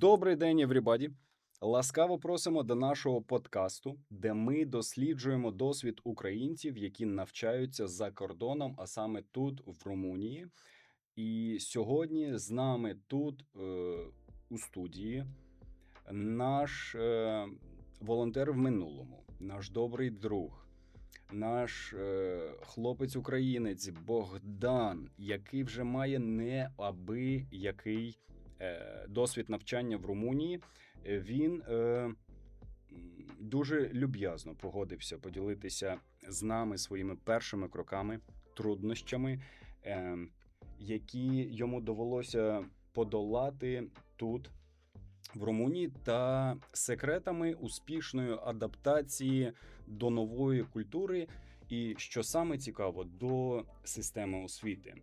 Добрий день, everybody! Ласкаво просимо до нашого подкасту, де ми досліджуємо досвід українців, які навчаються за кордоном, а саме тут, в Румунії. І сьогодні з нами тут, е, у студії, наш е, волонтер в минулому, наш добрий друг, наш е, хлопець-українець Богдан, який вже має неабиякий досвід навчання в Румунії. Е, Він е, дуже люб'язно погодився поділитися з нами своїми першими кроками, труднощами, е, які йому довелося подолати тут, в Румунії, та секретами успішної адаптації до нової культури, і що саме цікаво, до системи освіти.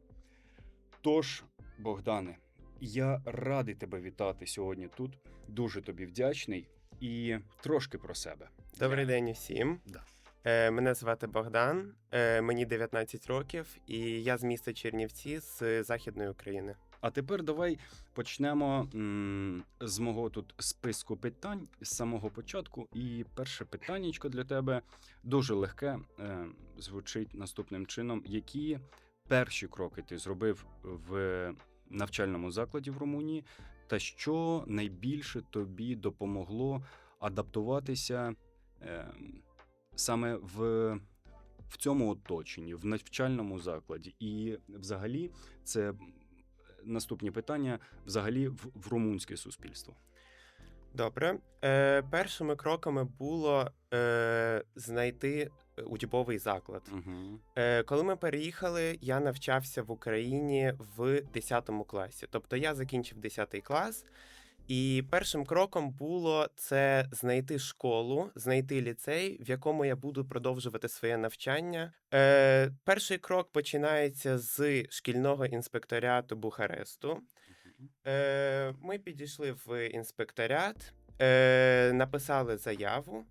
Тож, Богдане, я радий тебе вітати сьогодні тут. Дуже тобі вдячний і трошки про себе. Добрий день усім. Да. Е, Мене звати Богдан, е, мені 19 років, і я з міста Чернівці з Західної України. А тепер давай почнемо м, з мого тут списку питань з самого початку. І перше питаннячко для тебе дуже легке е, звучить наступним чином: які перші кроки ти зробив в навчальному закладі в Румунії, та що найбільше тобі допомогло адаптуватися е, саме в, в цьому оточенні, в навчальному закладі? І взагалі це наступні питання взагалі в, в румунське суспільство. Добре. Е, Першими кроками було е, знайти учбовий заклад. Угу. Е, Коли ми переїхали, я навчався в Україні в 10 класі. Тобто я закінчив 10 клас, і першим кроком було це знайти школу, знайти ліцей, в якому я буду продовжувати своє навчання. Е, Перший крок починається з шкільного інспекторату Бухаресту. Е, Ми підійшли в інспекторат, е, написали заяву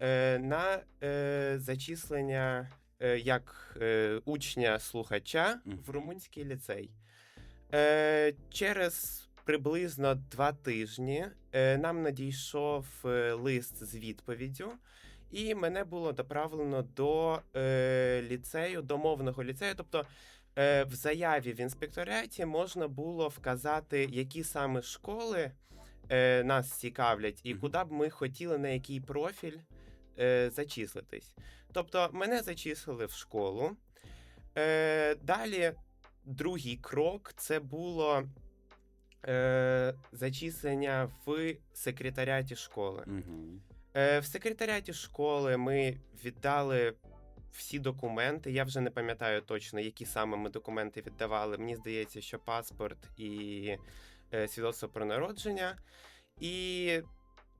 Е, на е, зачислення е, як е, учня-слухача в румунський ліцей. Е, через приблизно два тижні е, нам надійшов е, лист з відповіддю. І мене було доправлено до е, ліцею, до мовного ліцею. Тобто е, в заяві в інспектораті можна було вказати, які саме школи е, нас цікавлять, і куди б ми хотіли на який профіль е, зачислитись. Тобто, мене зачислили в школу. Е, далі, другий крок це було е, зачислення в секретаріаті школи. Угу. Е, В секретаріаті школи ми віддали всі документи. Я вже не пам'ятаю точно, які саме ми документи віддавали. Мені здається, що паспорт і свідоцтво про народження. І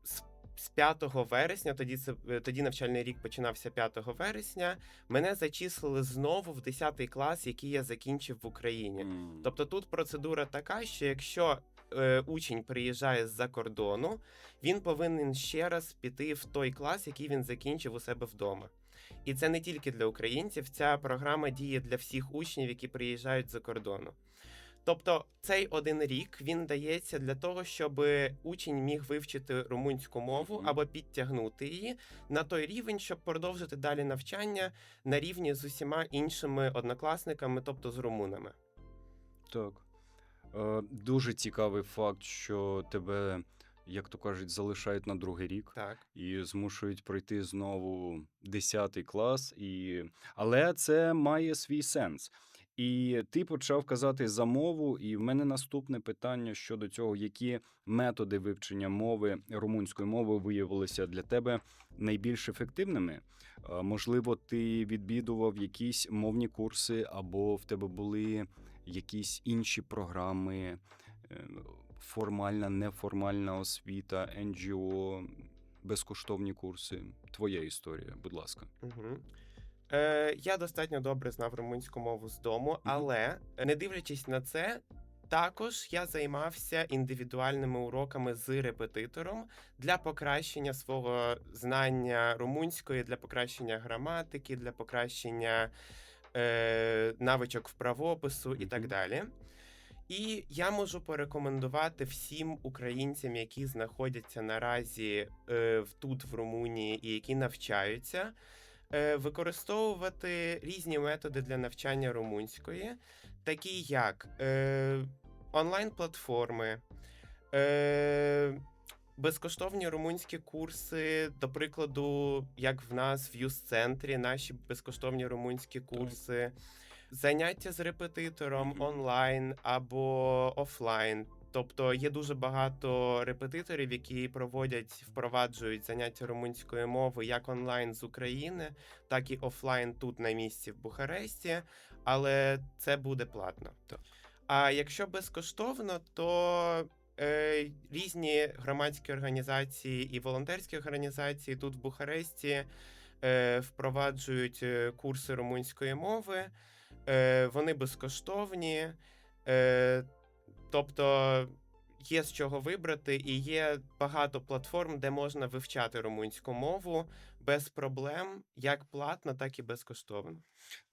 з, з 5 вересня, тоді це е, тоді навчальний рік починався 5 вересня. Мене зачислили знову в 10 клас, який я закінчив в Україні. Тобто тут процедура така, що якщо е, учень приїжджає з-за кордону, він повинен ще раз піти в той клас, який він закінчив у себе вдома. І це не тільки для українців, ця програма діє для всіх учнів, які приїжджають за кордону. Тобто цей один рік він дається для того, щоб учень міг вивчити румунську мову або підтягнути її на той рівень, щоб продовжити далі навчання на рівні з усіма іншими однокласниками, тобто з румунами. Так. Е, дуже цікавий факт, що тебе, як то кажуть, залишають на другий рік. Так. і змушують пройти знову 10 клас. І... Але це має свій сенс. І ти почав казати за мову, і в мене наступне питання щодо цього, які методи вивчення мови румунської мови виявилися для тебе найбільш ефективними. Можливо, ти відвідував якісь мовні курси, або в тебе були якісь інші програми, е, формальна, неформальна освіта, НГО, безкоштовні курси. Твоя історія, будь ласка. Угу. Е, я достатньо добре знав румунську мову з дому, але не дивлячись на це, також я займався індивідуальними уроками з репетитором для покращення свого знання румунської, для покращення граматики, для покращення е, навичок в правопису і так далі. І я можу порекомендувати всім українцям, які знаходяться наразі е, тут в Румунії і які навчаються, використовувати різні методи для навчання румунської, такі як е, онлайн-платформи, е, безкоштовні румунські курси, до прикладу, як в нас в юз-центрі, наші безкоштовні румунські курси, заняття з репетитором онлайн або офлайн. Тобто є дуже багато репетиторів, які проводять, впроваджують заняття румунської мови як онлайн з України, так і офлайн тут на місці в Бухаресті, але це буде платно. Так. А якщо безкоштовно, то е, різні громадські організації і волонтерські організації тут в Бухаресті е, впроваджують е, курси румунської мови. Е, вони безкоштовні, е, тобто є з чого вибрати, і є багато платформ, де можна вивчати румунську мову без проблем, як платно, так і безкоштовно.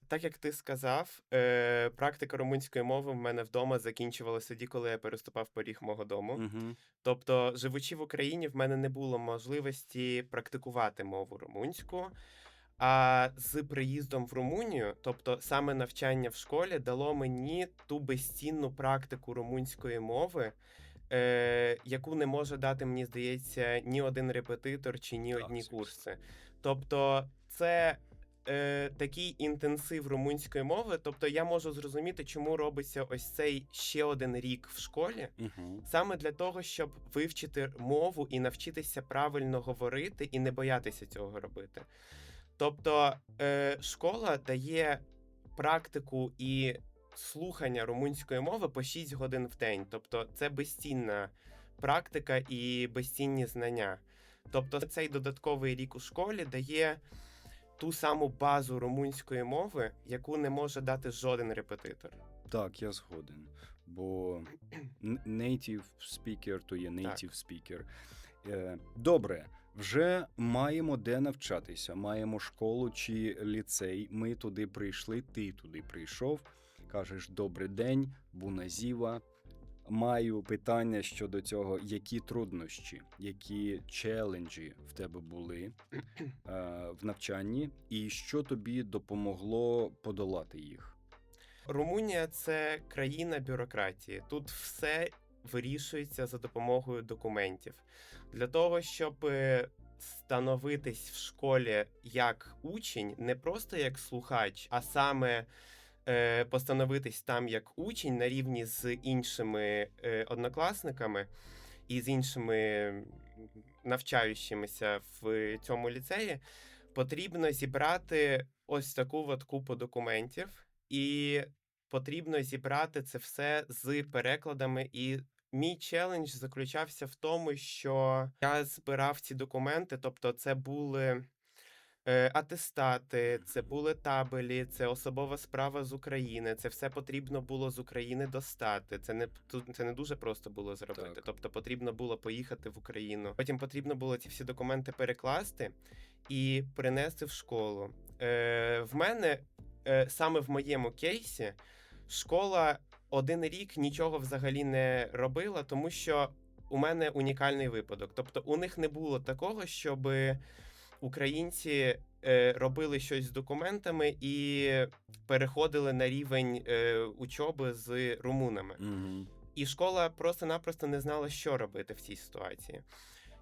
Так як ти сказав, е, практика румунської мови в мене вдома закінчувалася тоді, коли я переступав поріг мого дому. Угу. Тобто, живучи в Україні, в мене не було можливості практикувати мову румунську. А з приїздом в Румунію, тобто саме навчання в школі, дало мені ту безцінну практику румунської мови, е, яку не може дати, мені здається, ні один репетитор чи ні одні курси. Тобто, це е, такий інтенсив румунської мови. Тобто, я можу зрозуміти, чому робиться ось цей ще один рік в школі. Угу. Саме для того, щоб вивчити мову і навчитися правильно говорити і не боятися цього робити. Тобто, е, школа дає практику і слухання румунської мови по 6 годин в день. Тобто, це безцінна практика і безцінні знання. Тобто, цей додатковий рік у школі дає ту саму базу румунської мови, яку не може дати жоден репетитор. Так, я згоден. Бо native speaker то є native speaker. Е, Добре, вже маємо де навчатися. Маємо школу чи ліцей. Ми туди прийшли, ти туди прийшов. Кажеш, добрий день, буназіва. Маю питання щодо цього, які труднощі, які челенджі в тебе були е, в навчанні, і що тобі допомогло подолати їх? Румунія це країна бюрократії. Тут все вирішується за допомогою документів. Для того, щоб е, становитись в школі як учень, не просто як слухач, а саме е, постановитись там як учень на рівні з іншими е, однокласниками і з іншими навчаючимися в цьому ліцеї, потрібно зібрати ось таку от купу документів, і потрібно зібрати це все з перекладами. І мій челендж заключався в тому, що я збирав ці документи, тобто, це були. е, Атестати, це були табелі, це особова справа з України. Це все потрібно було з України достати. Це не це не дуже просто було зробити. Так. Тобто потрібно було поїхати в Україну. Потім потрібно було ці всі документи перекласти і принести в школу. Е, в мене е, саме в моєму кейсі школа один рік нічого взагалі не робила, тому що у мене унікальний випадок. Тобто, у них не було такого, щоб українці е, робили щось з документами і переходили на рівень е, учоби з румунами. Угу. І школа просто-напросто не знала, що робити в цій ситуації.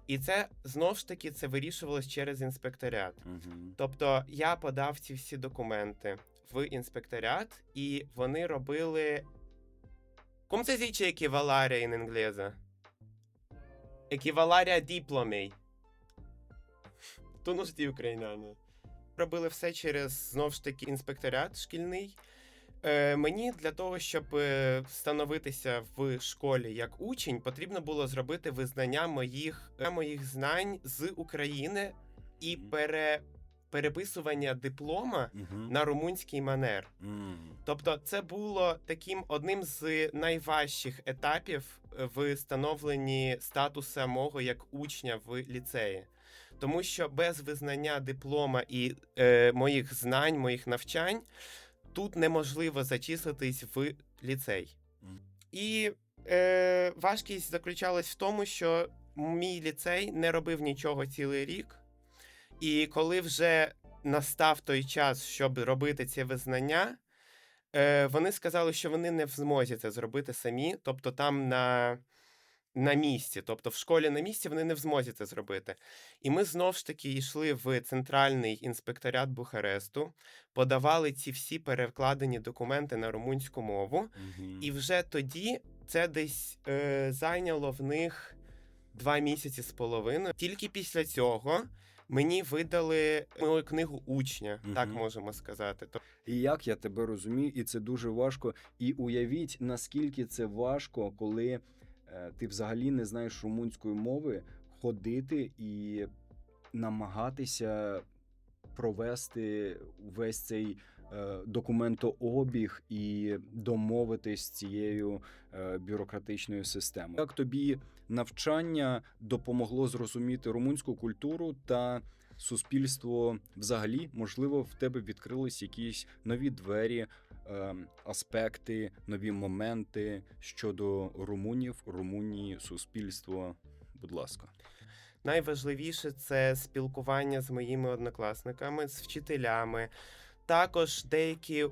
І це знов ж таки це вирішувалось через інспекторат. Угу. Тобто я подав ці всі документи в інспекторат, і вони робили. Come si dice equivalare in inglese? Equivalare diplomei. Tu non știu ucraineană. Робили все через знов ж таки інспекторат шкільний. Е, мені для того, щоб е, встановитися в школі як учень, потрібно було зробити визнання моїх, моїх знань з України і пере, переписування диплома Угу. на румунський манер. Тобто, це було таким одним з найважчих етапів е, в становленні статуса мого як учня в ліцеї. Тому що без визнання диплома і е, моїх знань, моїх навчань тут неможливо зачислитись в ліцей. І е, важкість заключалась в тому, що мій ліцей не робив нічого цілий рік. І коли вже настав той час, щоб робити ці визнання, е, вони сказали, що вони не в змозі це зробити самі, тобто там на, на місці, тобто в школі на місці вони не в змозі це зробити. І ми знов ж таки йшли в центральний інспекторат Бухаресту, подавали ці всі перекладені документи на румунську мову. Мгм. І вже тоді це десь е, зайняло в них два місяці з половиною. Тільки після цього мені видали мою книгу учня, так можемо сказати. То- І як я тебе розумію, і це дуже важко. І уявіть, наскільки це важко, коли е, ти взагалі не знаєш румунської мови, ходити і намагатися провести весь цей е, документообіг і домовитись з цією е, бюрократичною системою. Як тобі навчання допомогло зрозуміти румунську культуру та суспільство взагалі? Можливо, в тебе відкрились якісь нові двері, е, аспекти, нові моменти щодо румунів, Румунії, суспільства. Будь ласка. Найважливіше це спілкування з моїми однокласниками, з вчителями. Також деякі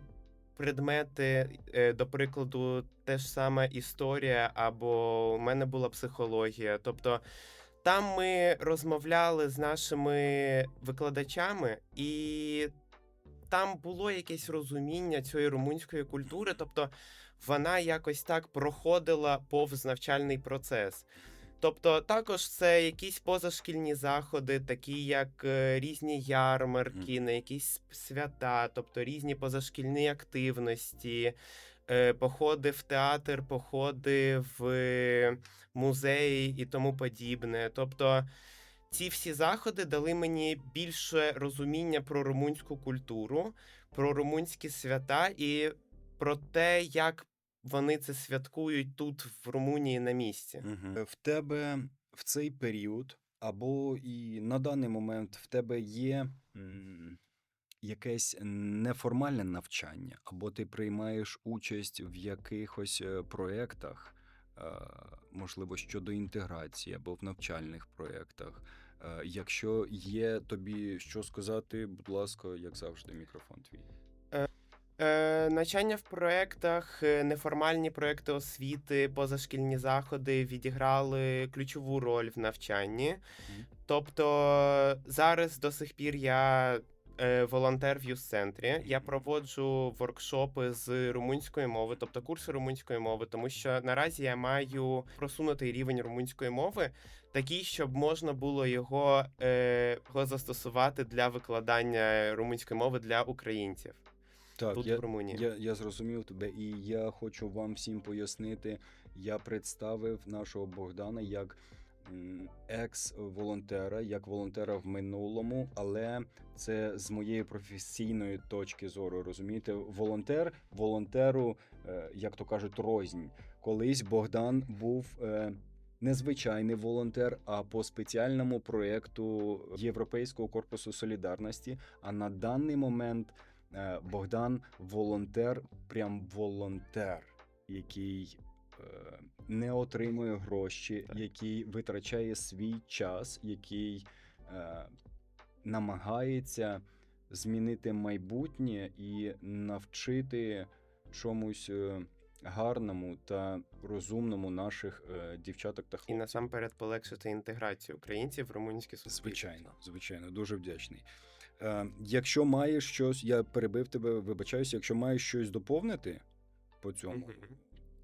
предмети, е, до прикладу, те ж саме історія, або у мене була психологія. Тобто там ми розмовляли з нашими викладачами, і там було якесь розуміння цієї румунської культури, тобто вона якось так проходила повз навчальний процес. Тобто, також це якісь позашкільні заходи, такі як е, різні ярмарки, на якісь свята, тобто різні позашкільні активності, е, походи в театр, походи в е, музеї і тому подібне. Тобто, ці всі заходи дали мені більше розуміння про румунську культуру, про румунські свята і про те, як вони це святкують тут, в Румунії, на місці. Угу. В тебе в цей період, або і на даний момент в тебе є якесь неформальне навчання, або ти приймаєш участь в якихось е, проєктах, е, можливо, щодо інтеграції, або в навчальних проєктах. Е, Якщо є тобі що сказати, будь ласка, як завжди, мікрофон твій. Е, навчання в проєктах, е, неформальні проєкти освіти, позашкільні заходи відіграли ключову роль в навчанні. Тобто зараз до сих пір я е, волонтер в юз-центрі. Я проводжу воркшопи з румунської мови, тобто курси румунської мови, тому що наразі я маю просунутий рівень румунської мови, такий, щоб можна було його, е, його застосувати для викладання румунської мови для українців Так, тут я, в Румунії. Я, я зрозумів тебе, і я хочу вам всім пояснити. Я представив нашого Богдана як екс-волонтера, як волонтера в минулому, але це з моєї професійної точки зору. Розумієте, волонтер волонтеру, е, як то кажуть, рознь. Колись Богдан був. Е, Незвичайний волонтер, а по спеціальному проєкту Європейського корпусу солідарності. А на даний момент Богдан волонтер, прям волонтер, який е, не отримує гроші, Так. який витрачає свій час, який е, намагається змінити майбутнє і навчити чомусь е, гарному та розумному наших е, дівчаток та І насамперед полегшити інтеграцію українців в румунське суспільство. Звичайно, звичайно, дуже вдячний. Е, якщо маєш щось, я перебив тебе, вибачаюся, якщо маєш щось доповнити по цьому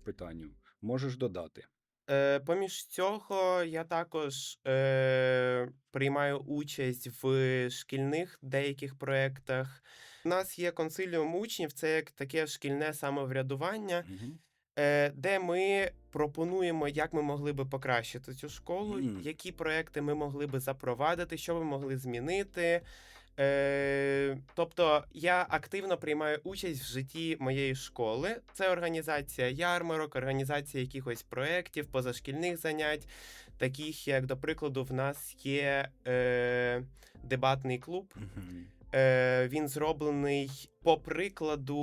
питанню, можеш додати. Е, поміж цього, я також е, приймаю участь в шкільних деяких проєктах. У нас є консиліум учнів, це як таке шкільне самоврядування, Угу. е, де ми пропонуємо, як ми могли би покращити цю школу, Мгм. які проекти ми могли би запровадити, що ми могли змінити. Е, тобто я активно приймаю участь в житті моєї школи. Це організація ярмарок, організація якихось проєктів, позашкільних занять, таких як, до прикладу, в нас є е, дебатний клуб. Е, він зроблений по прикладу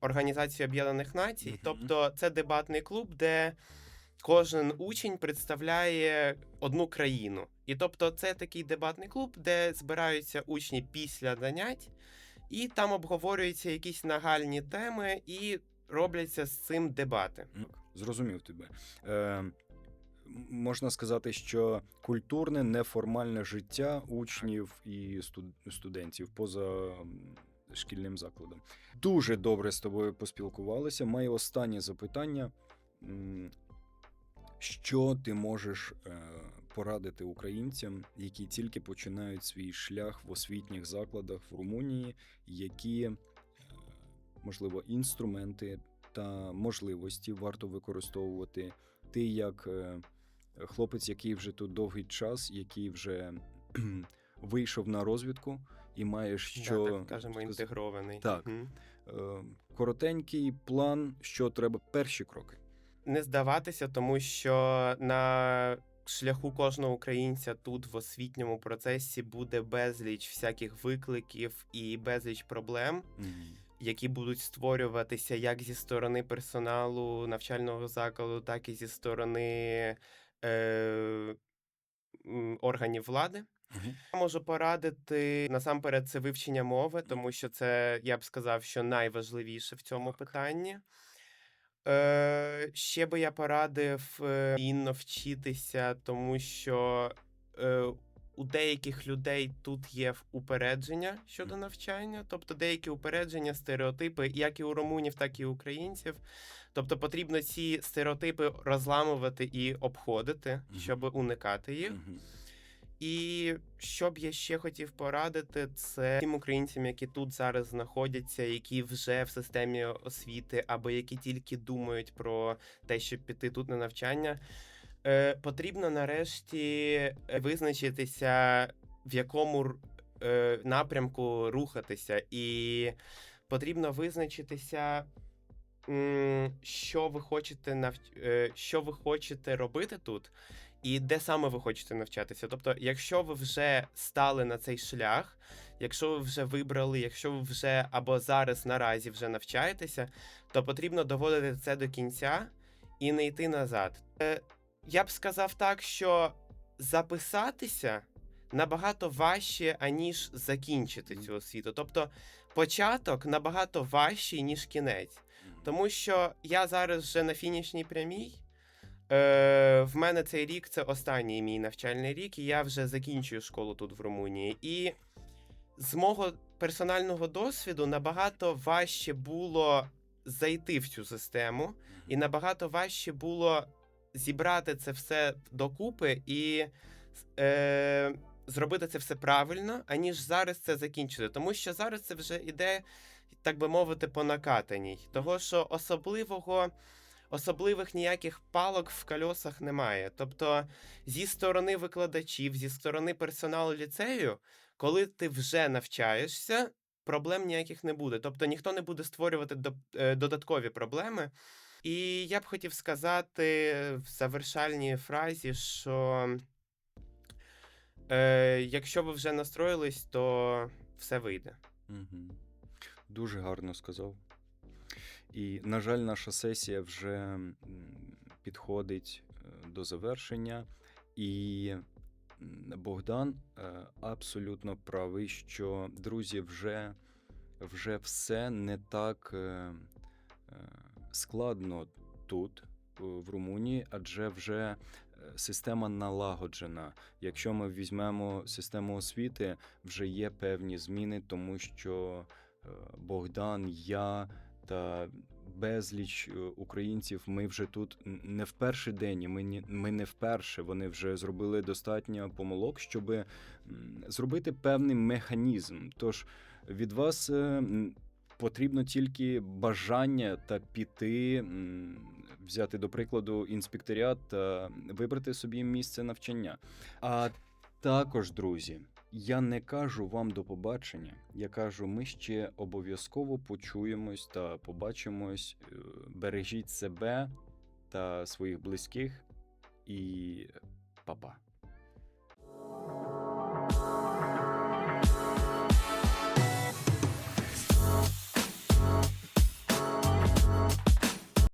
Організації Об'єднаних Націй. Тобто, це дебатний клуб, де кожен учень представляє одну країну. І тобто, це такий дебатний клуб, де збираються учні після занять, і там обговорюються якісь нагальні теми, і робляться з цим дебати. Зрозумів тебе. Е, можна сказати, що культурне неформальне життя учнів і студентів поза шкільним закладом. Дуже добре з тобою поспілкувалися. Маю останнє запитання. Що ти можеш е, порадити українцям, які тільки починають свій шлях в освітніх закладах в Румунії, які, е, можливо, інструменти та можливості варто використовувати. Ти як е, хлопець, який вже тут довгий час, який вже вийшов на розвідку і маєш що да, так кажемо, інтегрований. Так. Е, коротенький план, що треба перші кроки. не здаватися, тому що на шляху кожного українця тут в освітньому процесі буде безліч всяких викликів і безліч проблем, які будуть створюватися як зі сторони персоналу навчального закладу, так і зі сторони е, органів влади. Я можу порадити насамперед це вивчення мови, тому що це я б сказав, що найважливіше в цьому питанні. Е, ще би я порадив е, інно вчитися, тому що е, у деяких людей тут є упередження щодо навчання, тобто деякі упередження, стереотипи, як і у румунів, так і у українців. Тобто потрібно ці стереотипи розламувати і обходити, щоб уникати їх. І що б я ще хотів порадити, це тим українцям, які тут зараз знаходяться, які вже в системі освіти, або які тільки думають про те, щоб піти тут на навчання. Е, потрібно нарешті е, визначитися, в якому е, напрямку рухатися, і потрібно визначитися. Що ви хочете нав... е, що ви хочете робити тут, і де саме ви хочете навчатися. Тобто, якщо ви вже стали на цей шлях, якщо ви вже вибрали, якщо ви вже або зараз наразі вже навчаєтеся, то потрібно доводити це до кінця і не йти назад. Е, Я б сказав так, що записатися набагато важче, аніж закінчити цю освіту. Тобто початок набагато важчий, ніж кінець. Тому що я зараз вже на фінішній прямій. Е, в мене цей рік це останній мій навчальний рік, і я вже закінчую школу тут в Румунії. І з мого персонального досвіду набагато важче було зайти в цю систему, і набагато важче було зібрати це все докупи і е, зробити це все правильно, аніж зараз це закінчити. Тому що зараз це вже іде, так би мовити, по накатаній. Того, що особливого. Особливих ніяких палок в кольосах немає. Тобто, зі сторони викладачів, зі сторони персоналу ліцею, коли ти вже навчаєшся, проблем ніяких не буде. Тобто ніхто не буде створювати е, додаткові проблеми. І я б хотів сказати в завершальній фразі, що е, якщо ви вже настроїлись, то все вийде. Мгм. Дуже гарно сказав. І, на жаль, наша сесія вже підходить е, до завершення. І Богдан е, абсолютно правий, що друзі, вже, вже все не так е, складно тут, в Румунії, адже вже система налагоджена. Якщо ми візьмемо систему освіти, вже є певні зміни, тому що Богдан, я та безліч е, українців. Ми вже тут не в перший день, і ми, ми не вперше. Вони вже зробили достатньо помилок, щоб зробити певний механізм. Тож від вас е, потрібно тільки бажання та піти, взяти до прикладу інспекторіат та вибрати собі місце навчання. А також, друзі, я не кажу вам до побачення. Я кажу, ми ще обов'язково почуємось та побачимось. Е, Бережіть себе та своїх близьких і па-па.